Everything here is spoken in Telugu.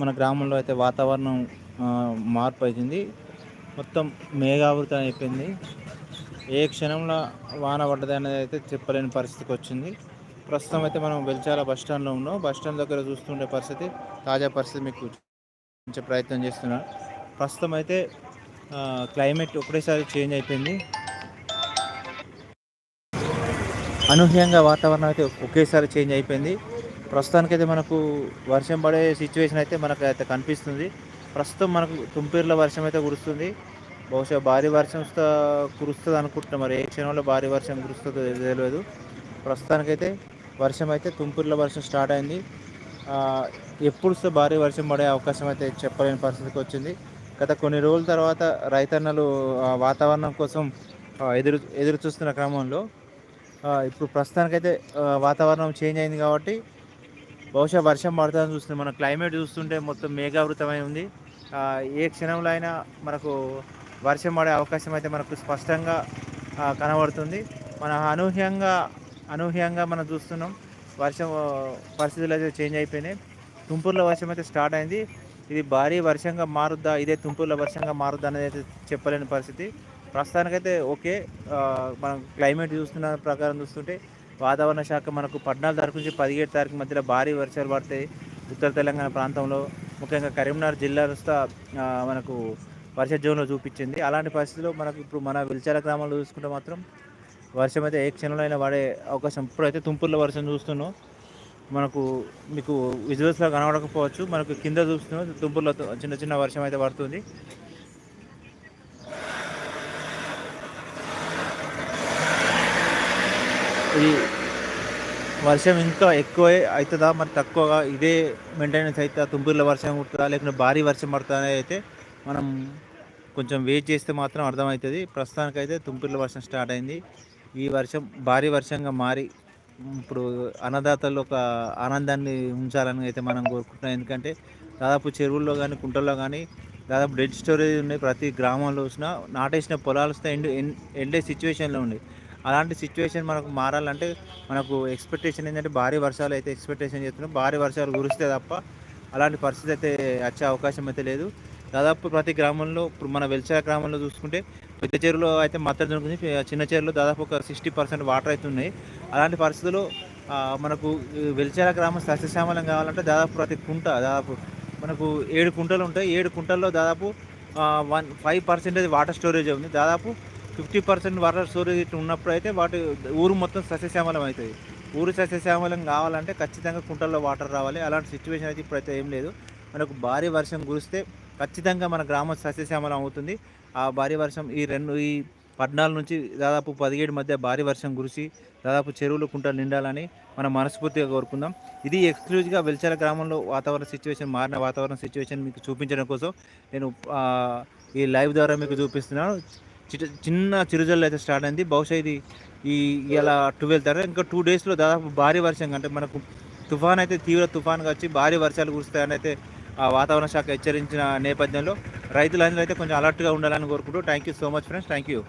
మన గ్రామంలో అయితే వాతావరణం మార్పు అవుతుంది మొత్తం మేఘావృతం అయిపోయింది. ఏ క్షణంలో వాన పడ్డది అనేది అయితే చెప్పలేని పరిస్థితికి వచ్చింది. ప్రస్తుతం అయితే మనం వెల్చాల బస్ స్టాండ్లో ఉన్నాం. బస్ స్టాండ్ దగ్గర చూస్తుండే పరిస్థితి తాజా పరిస్థితి మీకు చూపించే ప్రయత్నం చేస్తున్నాను. ప్రస్తుతం అయితే క్లైమేట్ ఒకటేసారి చేంజ్ అయిపోయింది. అనూహ్యంగా వాతావరణం అయితే ఒకేసారి చేంజ్ అయిపోయింది. ప్రస్తుతానికైతే మనకు వర్షం పడే సిచ్యువేషన్ అయితే మనకు అయితే కనిపిస్తుంది. ప్రస్తుతం మనకు తుంపేరులో వర్షం అయితే కురుస్తుంది. బహుశా భారీ వర్షం కురుస్తుంది అనుకుంటున్నాం. మరి ఏ క్షణంలో భారీ వర్షం కురుస్తుందో తెలియదు ప్రస్తుతానికైతే వర్షం అయితే తుంపూరులో వర్షం స్టార్ట్ అయింది. ఎప్పుడు భారీ వర్షం పడే అవకాశం అయితే చెప్పలేని పరిస్థితికి వచ్చింది. గత కొన్ని రోజుల తర్వాత రైతన్నలు వాతావరణం కోసం ఎదురు ఎదురు చూస్తున్న క్రమంలో ఇప్పుడు ప్రస్తుతానికైతే వాతావరణం చేంజ్ అయింది కాబట్టి బహుశా వర్షం పడుతుందని చూస్తుంది మన క్లైమేట్ చూస్తుంటే మొత్తం మేఘావృతమై ఉంది. ఏ క్షణంలో అయినా మనకు వర్షం పడే అవకాశం అయితే మనకు స్పష్టంగా కనబడుతుంది. మన అనూహ్యంగా అనూహ్యంగా మనం చూస్తున్నాం. వర్షం పరిస్థితులు అయితే చేంజ్ అయిపోయినాయి. తుంపూర్లో వర్షం అయితే స్టార్ట్ అయింది. ఇది భారీ వర్షంగా మారుద్దా ఇదే తుంపూర్లో వర్షంగా మారుద్దా అనేది అయితే చెప్పలేని పరిస్థితి. ప్రస్తుతానికైతే ఓకే. మనం క్లైమేట్ చూస్తున్న ప్రకారం చూస్తుంటే వాతావరణ శాఖ మనకు పద్నాలుగు తారీఖు నుంచి పదిహేడు తారీఖు మధ్యలో భారీ వర్షాలు పడతాయి ఉత్తర తెలంగాణ ప్రాంతంలో ముఖ్యంగా కరీంనగర్ జిల్లా మనకు వర్ష జోన్లో చూపించింది. అలాంటి పరిస్థితుల్లో మనకు ఇప్పుడు మన విల్చాల గ్రామంలో చూసుకుంటే మాత్రం వర్షం అయితే ఏ క్షణంలో అయినా పడే అవకాశం. ఇప్పుడైతే తుంపుర్లో వర్షం చూస్తున్నాం. మనకు మీకు విజువల్స్లో కనబడకపోవచ్చు. మనకు కింద చూస్తున్నాం. తుంపుర్లో చిన్న చిన్న వర్షం అయితే పడుతుంది. ఇది వర్షం ఇంకా ఎక్కువ అవుతుందా? మరి తక్కువగా ఇదే మెయింటెనెన్స్ అవుతుందా తుంపూరులో వర్షం కుడుతుందా? లేకుంటే భారీ వర్షం పడుతుందా అయితే మనం కొంచెం వెయిట్ చేస్తే మాత్రం అర్థమవుతుంది. ప్రస్తుతానికైతే తుంపూరులో వర్షం స్టార్ట్ అయింది. ఈ వర్షం భారీ వర్షంగా మారి ఇప్పుడు అన్నదాతలు ఒక ఆనందాన్ని ఉంచాలని అయితే మనం కోరుకుంటున్నాం. ఎందుకంటే దాదాపు చెరువుల్లో కానీ కుంటల్లో కానీ దాదాపు డెడ్ స్టోరేజ్ ఉన్నాయి. ప్రతి గ్రామంలో వచ్చినా నాటేసిన పొలాలు వస్తే ఎండ్ ఎండే సిచ్యువేషన్లో ఉండే అలాంటి సిచ్యువేషన్ మనకు మారాలంటే మనకు ఎక్స్పెక్టేషన్ ఏంటంటే భారీ వర్షాలు అయితే ఎక్స్పెక్టేషన్ చేస్తున్నాం. భారీ వర్షాలు కురిస్తే తప్ప అలాంటి పరిస్థితి అయితే వచ్చే అవకాశం అయితే లేదు. దాదాపు ప్రతి గ్రామంలో ఇప్పుడు మన వెల్చా గ్రామంలో చూసుకుంటే పెద్ద చెరువులో అయితే మద్దతు దొరుకుతుంది చిన్న చెరువులో దాదాపు ఒక సిక్స్టీ పర్సెంట్ వాటర్ అయితే ఉన్నాయి. అలాంటి పరిస్థితుల్లో మనకు వెల్చాల గ్రామం సస్యశ్యామలం కావాలంటే దాదాపు ప్రతి కుంట దాదాపు మనకు ఏడు కుంటలు ఉంటాయి. ఏడు కుంటల్లో దాదాపు one five percentage water storage ఉంది. దాదాపు ఫిఫ్టీ పర్సెంట్ వాటర్ స్టోరేజ్ ఉన్నప్పుడు అయితే వాటి ఊరు మొత్తం సస్యశ్యామలం అవుతుంది ఊరు సస్యశ్యామలం కావాలంటే ఖచ్చితంగా కుంటల్లో వాటర్ రావాలి. అలాంటి సిచ్యువేషన్ అయితే ఇప్పుడైతే ఏం లేదు. మనకు భారీ వర్షం కురిస్తే ఖచ్చితంగా మన గ్రామం సస్యశ్యామలం అవుతుంది. ఆ భారీ వర్షం ఈ రెండు ఈ పద్నాలుగు నుంచి దాదాపు పదిహేడు మధ్య భారీ వర్షం కురిసి దాదాపు చెరువులు కుంటలు నిండాలని మనం మనస్ఫూర్తిగా కోరుకుందాం. ఇది ఎక్స్క్లూజివ్గా వెల్చాల గ్రామంలో వాతావరణ సిచ్యువేషన్ మారిన వాతావరణ సిచ్యువేషన్ మీకు చూపించడం కోసం నేను ఈ లైవ్ ద్వారా మీకు చూపిస్తున్నాను. చిన్న చిరుజల్లు అయితే స్టార్ట్ అయింది. బహుశా ఇది ఈ ఇలా ట్వెల్వ్ తర్వాత ఇంకా టూ డేస్లో దాదాపు భారీ వర్షం. అంటే మనకు తుఫాన్ అయితే తీవ్ర తుఫాన్గా వచ్చి భారీ వర్షాలు కురుస్తాయని అయితే ఆ వాతావరణ శాఖ హెచ్చరించిన నేపథ్యంలో రైతులందరూ అయితే కొంచెం అలర్ట్గా ఉండాలని కోరుకుంటూ. Thank you so much friends thank you